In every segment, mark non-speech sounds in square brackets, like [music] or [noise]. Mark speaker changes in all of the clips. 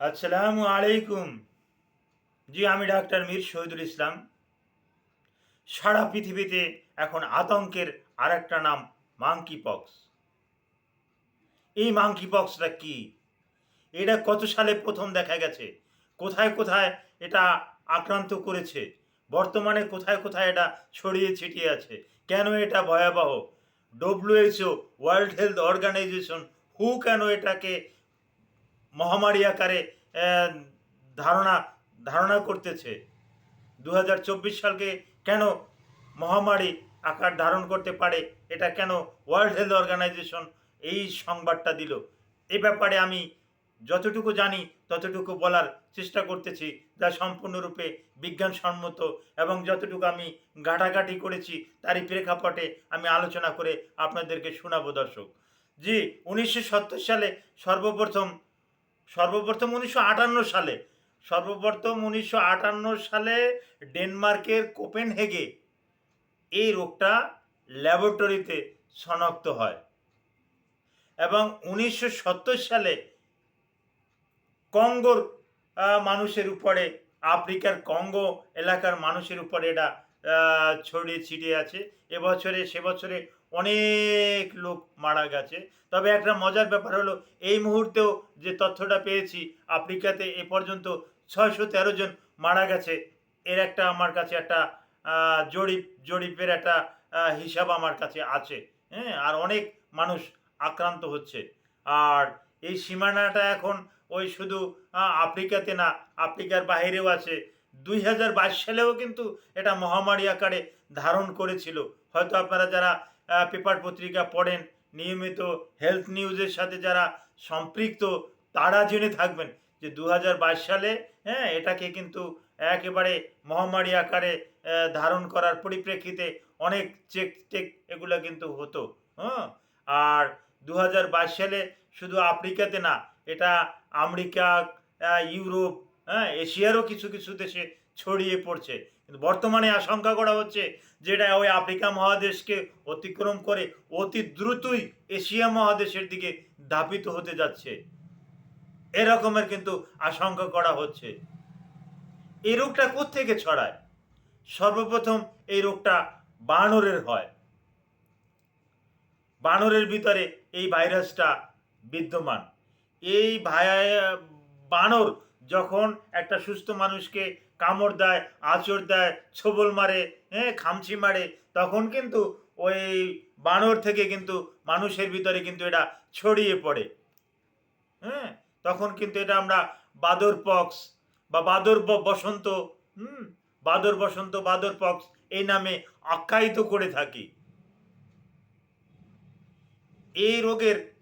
Speaker 1: আসসালামু আলাইকুম। জি, আমি ডাক্তার মীর শহীদুল ইসলাম। সারা পৃথিবীতে এখন আতঙ্কের আরেকটা নাম মাংকি পক্স এই মাংকি পক্সটা কি? এটা কত সালে প্রথম দেখা গেছে? কোথায় কোথায় এটা আক্রান্ত করেছে? বর্তমানে কোথায় কোথায় এটা ছড়িয়ে ছিটিয়ে আছে? কেন এটা ভয়াবহ? WHO world health organization who কেন এটাকে মহামারী আকারে ধারণা ধারণা করতেছে। দু হাজার চব্বিশ সালকে কেন মহামারী আকার ধারণ করতে পারে? এটা কেন ওয়ার্ল্ড হেলথ অর্গানাইজেশন এই সংবাদটা দিল? এ ব্যাপারে আমি যতটুকু জানি, ততটুকু বলার চেষ্টা করতেছি, যা সম্পূর্ণরূপে বিজ্ঞানসম্মত এবং যতটুকু আমি ঘাটাঘাটি করেছি, তারই প্রেক্ষাপটে আমি আলোচনা করে আপনাদেরকে শোনাবো, দর্শক। জি, উনিশশো সত্তর সালে সর্বপ্রথম সর্বপ্রথম উনিশশো আটান্ন সালে, সর্বপ্রথম উনিশশো আটান্ন সালে ডেনমার্কের কোপেনহেগে এই রোগটা ল্যাবরেটরিতে শনাক্ত হয় এবং উনিশশো সত্তর সালে কঙ্গোর মানুষের উপরে, আফ্রিকার কঙ্গো এলাকার মানুষের উপরে এটা ছড়িয়ে ছিটিয়ে আছে। এবছরে সে বছরে অনেক লোক মারা গেছে। তবে একটা মজার ব্যাপার হলো, এই মুহূর্তেও যে তথ্যটা পেয়েছি, আফ্রিকাতে এ পর্যন্ত ছয়শো তেরো জন মারা গেছে। এর একটা আমার কাছে একটা জরিপ, জরিপের একটা হিসাব আমার কাছে আছে। হ্যাঁ আর অনেক মানুষ আক্রান্ত হচ্ছে। আর এই সীমানাটা এখন ওই শুধু আফ্রিকাতে না, আফ্রিকার বাইরেও আছে। দুই হাজার বাইশ সালেও কিন্তু এটা মহামারী আকারে ধারণ করেছিল। হয়তো আপনারা যারা পেপার পত্রিকা পড়েন, নিয়মিত হেলথ নিউজের সাথে যারা সম্পৃক্ত, তারা জেনে থাকবেন যে দু হাজার বাইশ সালে হ্যাঁ এটাকে কিন্তু একেবারে মহামারী আকারে ধারণ করার পরিপ্রেক্ষিতে অনেক চেক টেক এগুলো কিন্তু হতো হ্যাঁ আর দু হাজার বাইশ সালে শুধু আফ্রিকাতে না, এটা আমেরিকা ইউরোপ হ্যাঁ এশিয়ারও কিছু কিছু দেশে ছড়িয়ে পড়ছে। কিন্তু বর্তমানে আশঙ্কা করা হচ্ছে যেটা ওই আফ্রিকা মহাদেশকে অতিক্রম করে অতি দ্রুতই এশিয়া মহাদেশের দিকে ধাপিত হতে যাচ্ছে। এরকমের কিন্তু আশঙ্কা করা হচ্ছে। এই রোগটা কোত্থেকে ছড়ায়? সর্বপ্রথম এই রোগটা বানরের হয়। বানরের ভিতরে এই ভাইরাসটা বিদ্যমান। এই বানর যখন একটা সুস্থ মানুষকে কামড় দেয়, আঁচড় দেয়, ছবল মারে হ্যাঁ খামচি মারে, তখন কিন্তু ওই বানর থেকে কিন্তু মানুষের ভিতরে কিন্তু এটা ছড়িয়ে পড়ে। হ্যাঁ তখন কিন্তু এটা আমরা বাদর পক্স বা বাদর বসন্ত, হুম, বাদর বসন্ত, বাদর পক্স এই নামে আখ্যায়িত করে থাকি। এই রোগের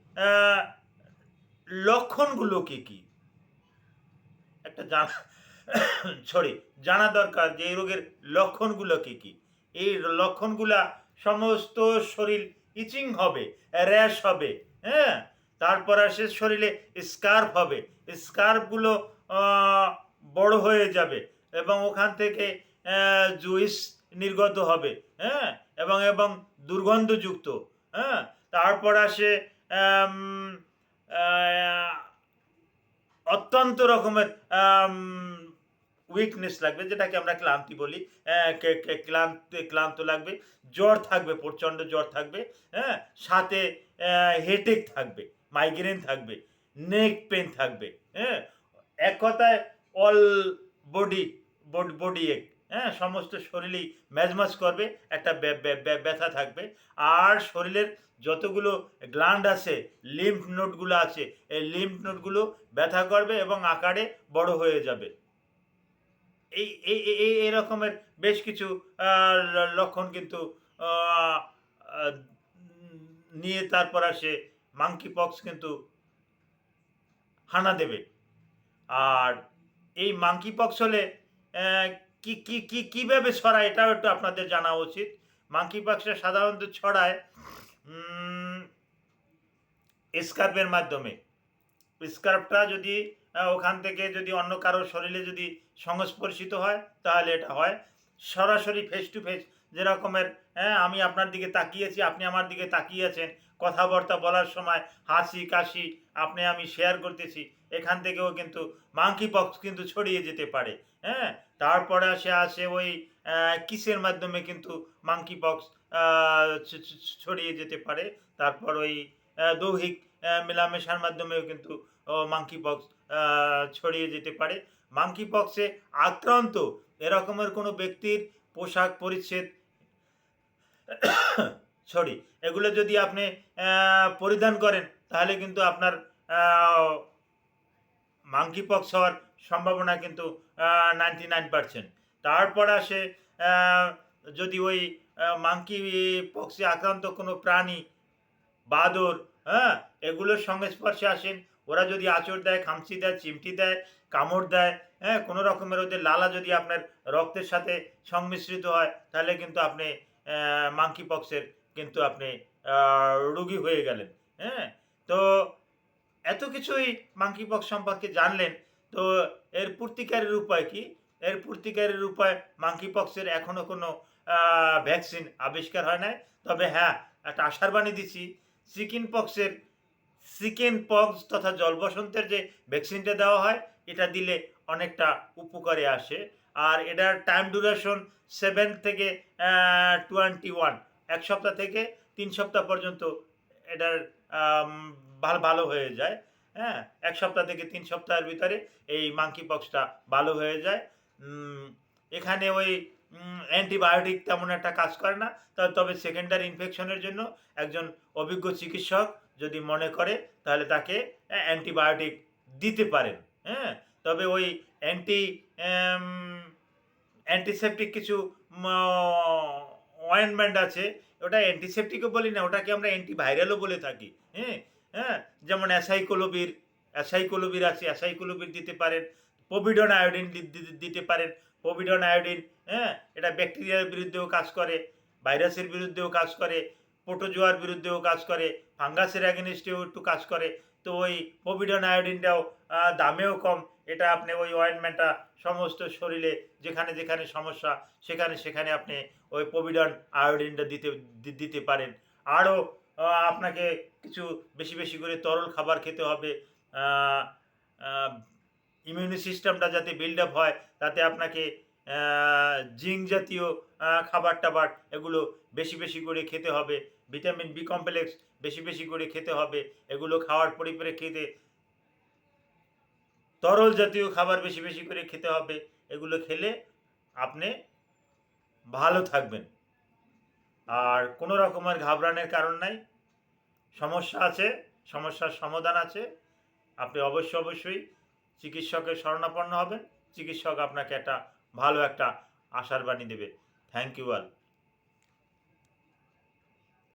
Speaker 1: লক্ষণগুলো কি কি? একটা জানা সরি জানা দরকার যে এই রোগের লক্ষণগুলো কি কি? এই লক্ষণগুলা সমস্ত শরীর ইচিং হবে র্যাশ হবে হ্যাঁ? তারপর আসে শরীরে স্কার্ফ হবে স্কার্ফগুলো বড় হয়ে যাবে এবং ওখান থেকে জুইস নির্গত হবে হ্যাঁ? এবং এবং দুর্গন্ধযুক্ত হ্যাঁ? তারপর আসে অত্যন্ত রকমের উইকনেস লাগবে, যেটাকে আমরা ক্লান্তি বলি। ক্লান্ত ক্লান্ত লাগবে, জ্বর থাকবে, প্রচণ্ড জ্বর থাকবে হ্যাঁ? সাথে হেটেক থাকবে মাইগ্রেন থাকবে নেক পেন থাকবে হ্যাঁ? এক কথায় অল বডি বডি এক হ্যাঁ সমস্ত শরীরেই ম্যাজমাজ করবে, একটা ব্য- ব্য- ব্য- ব্যথা থাকবে। আর শরীরের যতগুলো গ্ল্যান্ড আছে লিম্ফ নোটগুলো আছে, এই লিম্ফ নোটগুলো ব্যথা করবে এবং আকারে বড় হয়ে যাবে। এই এই, এই- রকমের বেশ কিছু লক্ষণ কিন্তু নিয়ে তারপর আসে মাংকি পক্স কিন্তু হানা দেবে। আর এই মাংকি পক্স হলে কি কি কি, কীভাবে ছড়ায় এটাও একটু আপনাদের জানা উচিত। মাংকি পাক্সটা সাধারণত ছড়ায় স্কার্পের মাধ্যমে। স্কার্পটা যদি ওখান থেকে যদি অন্য কারোর শরীরে যদি সংস্পর্শিত হয়, তাহলে এটা হয়। সরাসরি ফেস টু ফেস যেরকমের হ্যাঁ আমি আপনার দিকে তাকিয়েছি, আপনি আমার দিকে তাকিয়ে আছেন কথাবার্তা বলার সময় হাসি, কাশি আপনি আমি শেয়ার করতেছি। এখান থেকেও কিন্তু মাংকি পক্স কিন্তু ছড়িয়ে যেতে পারে হ্যাঁ? তারপরে আসে আসে ওই কিসের মাধ্যমে কিন্তু মাংকি পক্স ছড়িয়ে যেতে পারে? তারপর ওই দৈহিক মেলামেশার মাধ্যমেও কিন্তু মাংকি পক্স ছড়িয়ে যেতে পারে। মাংকি পক্সে আক্রান্ত এরকমের কোনো ব্যক্তির পোশাক পরিচ্ছেদ [coughs] সরি এগুলো যদি আপনি পরিধান করেন, তাহলে কিন্তু আপনার মাংকি পক্স হওয়ার সম্ভাবনা কিন্তু নাইনটি নাইন পার্সেন্ট তারপর আসে যদি ওই মাংকি পক্সে আক্রান্ত কোনো প্রাণী, বাদর হ্যাঁ এগুলোর সংস্পর্শে আসেন, ওরা যদি আঁচড় দেয়, খামচি দেয়, চিমটি দেয়, কামড় দেয় হ্যাঁ কোনো রকমের ওদের লালা যদি আপনার রক্তের সাথে সংমিশ্রিত হয়, তাহলে কিন্তু আপনি মাংকি পক্সের কিন্তু আপনি রোগী হয়ে গেলেন। হ্যাঁ? তো এত কিছুই মাংকি পক্স সম্পর্কে জানলেন, তো এর প্রতিকারের উপায় কি? এর প্রতিকারের উপায় মাংকি পক্সের এখনও কোনো ভ্যাকসিন আবিষ্কার হয় নাই। তবে হ্যাঁ একটা আশার বাণী দিচ্ছি চিকেন পক্সের চিকেন পক্স তথা জলবসন্তের যে ভ্যাকসিনটা দেওয়া হয়, এটা দিলে অনেকটা উপকারে আসে। আর এটার টাইম ডিউরেশন সেভেন থেকে টোয়েন্টি ওয়ান এক সপ্তাহ থেকে তিন সপ্তাহ পর্যন্ত এটার ভালো ভালো হয়ে যায়। হ্যাঁ এক সপ্তাহ থেকে তিন সপ্তাহের ভিতরে এই মাংকি পক্সটা ভালো হয়ে যায়। এখানে ওই অ্যান্টিবায়োটিক তেমন একটা কাজ করে না। তবে সেকেন্ডারি ইনফেকশনের জন্য একজন অভিজ্ঞ চিকিৎসক যদি মনে করে, তাহলে তাকে অ্যান্টিবায়োটিক দিতে পারেন। হ্যাঁ তবে ওই অ্যান্টি অ্যান্টিসেপটিক কিছু অয়েনমেন্ট আছে, ওটা অ্যান্টিসেপটিকও বলি না, ওটাকে আমরা অ্যান্টিভাইরালও বলে থাকি হ্যাঁ? হ্যাঁ? যেমন অ্যাসাইকোলোবির অ্যাসাইকোলোবির আছে অ্যাসাইকোলোবির দিতে পারেন পোভিডন আয়োডিন দিতে পারেন পোভিডন আয়োডিন হ্যাঁ? এটা ব্যাকটেরিয়ার বিরুদ্ধেও কাজ করে ভাইরাসের বিরুদ্ধেও কাজ করে পোটোজোয়ার বিরুদ্ধেও কাজ করে ফাঙ্গাসের অ্যাগেনিস্টেও একটু কাজ করে, তো ওই পোভিডন আয়োডিনটাও দামেও কম এটা আপনি ওই অয়েনমেন্টটা সমস্ত শরীরে যেখানে যেখানে সমস্যা, সেখানে সেখানে আপনি ওই পোভিডন আয়োডিনটা দিতে দিতে পারেন। আরও আপনাকে কিছু বেশি বেশি করে তরল খাবার খেতে হবে ইমিউনি সিস্টেমটা যাতে বিল্ড আপ হয়, তাতে আপনাকে জিঙ্ক জাতীয় খাবার টাবার এগুলো বেশি বেশি করে খেতে হবে। ভিটামিন বি কমপ্লেক্স বেশি বেশি করে খেতে হবে। এগুলো খাওয়ার পরিপ্রেক্ষিতে তরল জাতীয় খাবার বেশি বেশি করে খেতে হবে। এগুলো খেলে আপনি ভালো থাকবেন। আর কোনো রকমের ঘাবড়ানোর কারণ নাই। সমস্যা আছে, সমস্যার সমাধান আছে। আপনি অবশ্যই অবশ্যই চিকিৎসকের শরণাপন্ন হবেন। চিকিৎসক আপনাকে একটা ভালো একটা আশার বাণী দেবে। Thank you all